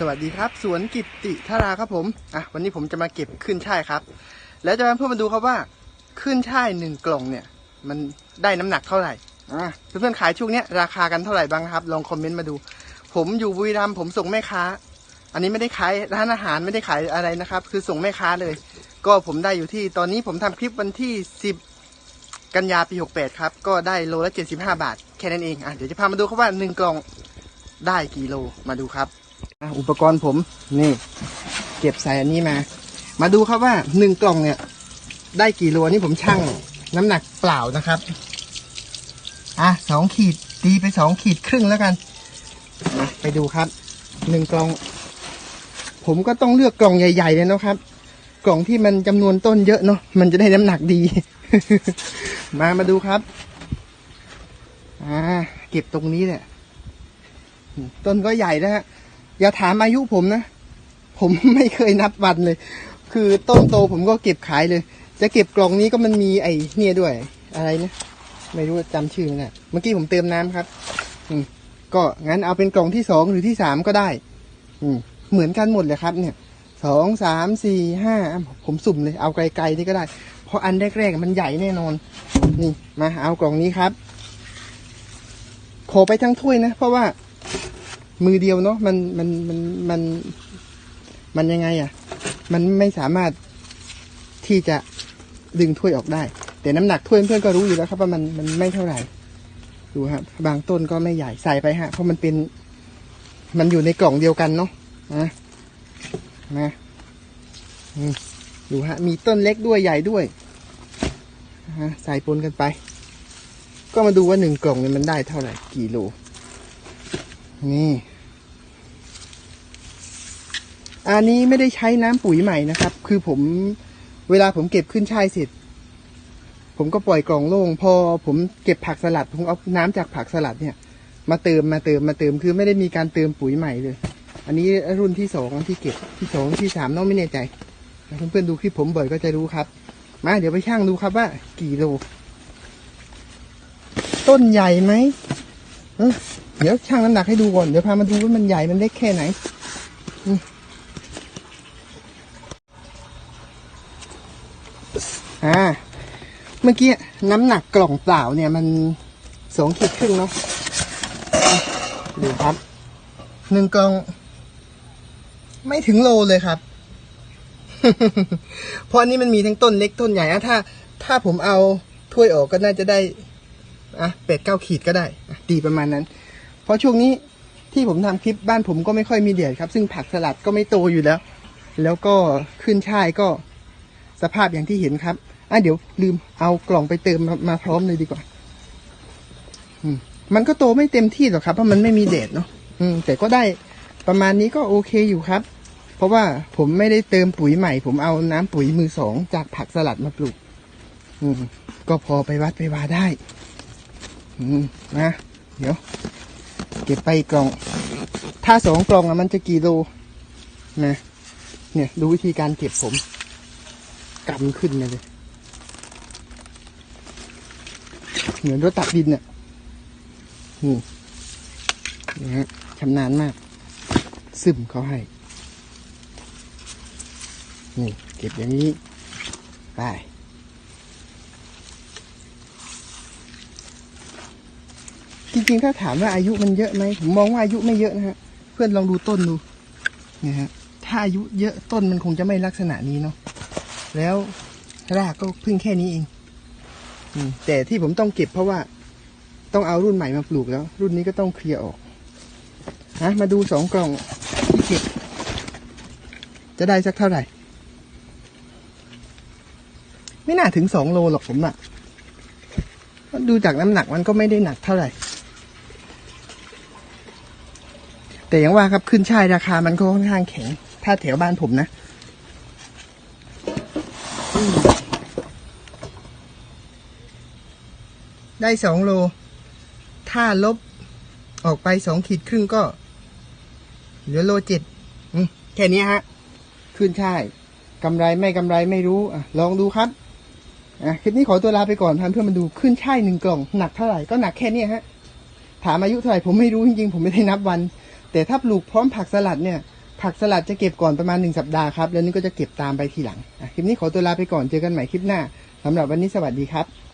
สวัสดีครับ สวนกิตติธาราครับผมอะวันนี้ผมจะมาเก็บขึ้นช่ายครับ แล้วจะมาเพื่อมาดูครับว่าขึ้นช่ายหนึ่งกล่องเนี่ย มันได้น้ำหนักเท่าไหร่อะเพื่อนๆขายช่วงเนี้ยราคากันเท่าไหร่บ้างครับ ลองคอมเมนต์มาดู ผมอยู่บุรีรัมย์ผมส่งแม่ค้า อันนี้ไม่ได้ขายร้านอาหารไม่ได้ขายอะไรนะครับ คือส่งแม่ค้าเลย ก็ผมได้อยู่ที่ตอนนี้ผมทำคลิปวันที่10กันยาปี 68 ครับ ก็ได้โลละ 75 บาท แค่นั้นเอง อะ เดี๋ยวจะพามาดูครับว่าหนึ่งกล่องได้กี่โล มาดูครับ อุปกรณ์ผมนี่ เก็บใส่อันนี้มา มาดูครับว่าหนึ่งกล่องเนี่ย ได้กี่โลนี่ผมชั่งน้ำหนักเปล่านะครับ อะสองขีดตีไปสองขีดครึ่งแล้วกันไปดูครับหนึ่งกล่อง ผมก็ต้องเลือกกล่องใหญ่ๆเลยนะครับ กล่องที่มันจำนวนต้นเยอะเนาะมันจะได้น้ำหนักดี มามาดูครับอ่าเก็บตรงนี้เนี่ยต้นก็ใหญ่นะฮะ อย่าถามอายุผมนะ ผมไม่เคยนับวันเลย คือต้นโตผมก็เก็บขายเลย จะเก็บกล่องนี้ก็มันมีไอ้เนี่ยด้วย อะไรนะ ไม่รู้จำชื่อมันนะเมื่อกี้ผมเติมน้ำครับ อืม ก็งั้นเอาเป็นกล่องที่สองหรือที่สามก็ได้ อืม เหมือนกันหมดเลยครับ เนี่ยสองสามสี่ห้าผมสุ่มเลยเอาไกลๆนี่ก็ได้ เพราะอันแรกๆมันใหญ่แน่นอน นี่มาเอากล่องนี้ครับ ขอไปทั้งถ้วยนะ เพราะว่า มือเดียวเนาะมันมันมันมันมันยังไงอะ่ะ มันไม่สามารถที่จะดึงถ้วยออกได้ แต่น้ำหนักถ้วยเพื่อนก็รู้อยู่แล้วครับว่ามันมันไม่เท่าไหร่ดูครับบางต้นก็ไม่ใหญ่ใส่ไปฮะ เพราะมันเป็น มันอยู่ในกล่องเดียวกันเนาะนะนะดูฮะ มีต้นเล็กด้วยใหญ่ด้วยฮะใส่ปนกันไป ก็มาดูว่าหนึ่งกล่องเนี่ยมันได้เท่าไหร่กี่โล นี่ อันนี้ไม่ได้ใช้น้ำปุ๋ยใหม่นะครับ คือผมเวลาผมเก็บขึ้นช่ายเสร็จ ผมก็ปล่อยกล่องโล่ง พอผมเก็บผักสลัด ผมเอาน้ำจากผักสลัดเนี่ย มาเติมมาเติมมาเติม คือไม่ได้มีการเติมปุ๋ยใหม่เลย อันนี้รุ่นที่สองที่เก็บที่สองที่สามน้องไม่แน่ใจเพื่อนๆดูคลิปผมบ่อยก็จะรู้ครับ มาเดี๋ยวไปช่างดูครับว่า กี่โล ต้นใหญ่ไหม เดี๋ยวช่างน้ำหนักให้ดูก่อน เดี๋ยวพามาดูว่ามันใหญ่มันเล็กแค่ไหนอ่า เมื่อกี้น้ำหนักกล่องเปล่าเนี่ยมันสองขีดครึ่งเนาะอะดูครับหนึ่งกล่อง ไม่ถึงโลเลยครับ เพราะอันนี้มันมีทั้งต้นเล็กต้นใหญ่อะถ้า ถ้าผมเอาถ้วยออกก็น่าจะได้ อะเป็ดเก้าขีดก็ได้ตีประมาณนั้น เพราะช่วงนี้ที่ผมทำคลิปบ้านผมก็ไม่ค่อยมีเดือดครับ ซึ่งผักสลัดก็ไม่โตอยู่แล้ว แล้วก็ขึ้นช่ายก็สภาพอย่างที่เห็นครับอะเดี๋ยวลืมเอากล่องไปเติมมามาพร้อมเลยดีกว่า อืมมันก็โตไม่เต็มที่หรอกครับเพราะมันไม่มีแดดเนาะอืม แต่ก็ได้ประมาณนี้ก็โอเคอยู่ครับ เพราะว่าผมไม่ได้เติมปุ๋ยใหม่ ผมเอาน้ำปุ๋ยมือสองจากผักสลัดมาปลูก อืม ก็พอไปวัดไปวาได้ นะ เดี๋ยว เก็บไปกล่อง ถ้าสองกล่องอะมันจะกี่โลนะ เนี่ยดูวิธีการเก็บผมกำขึ้นมาเลย เหมือนรถตักดินเนี่ยนี่นะฮะชำนาญมาก ซึมเขาให้ นี่ เก็บอย่างนี้ ไป จริงๆ ถ้าถามว่าอายุมันเยอะไหมผมมองว่าอายุไม่เยอะนะฮะ เพื่อนลองดูต้นดูนะฮะ ถ้าอายุเยอะต้นมันคงจะไม่ลักษณะนี้เนาะ แล้วรากก็เพิ่งแค่นี้เองอืมแต่ที่ผมต้องเก็บเพราะว่าต้องเอารุ่นใหม่มาปลูกแล้ว รุ่นนี้ก็ต้องเคลียร์ออกนะมาดูสองกล่องที่เก็บ จะได้สักเท่าไหร่ ไม่น่าถึงสองโลหรอกผมอะดูจากน้ำหนักมันก็ไม่ได้หนักเท่าไหร่ แต่อย่างว่าครับขึ้นช่ายราคามันก็ค่อนข้างแข็ง ถ้าแถวบ้านผมนะมได้สองโล ถ้าลบออกไปสองขีดครึ่งก็ เหลือโลเจ็ดแค่นี้ฮะ ขึ้นช่ายกำไรไม่กำไรไม่รู้อะลองดูครับอะคลิปนี้ขอตัวลาไปก่อนพันเพื่อนมาดูขึ้นช่ายหนึ่งกล่อง หนักเท่าไหร่ก็หนักแค่นี้ฮะ ถามอายุเท่าไหร่ผมไม่รู้จริงๆ ผมไม่ได้นับวัน แต่ถ้าปลูกพร้อมผักสลัดเนี่ย ผักสลัดจะเก็บก่อนประมาณหนึ่งสัปดาห์ครับ แล้วนี่ก็จะเก็บตามไปทีหลังคลิปนี้ขอตัวลาไปก่อนเจอกันใหม่คลิปหน้าสำหรับวันนี้สวัสดีครับ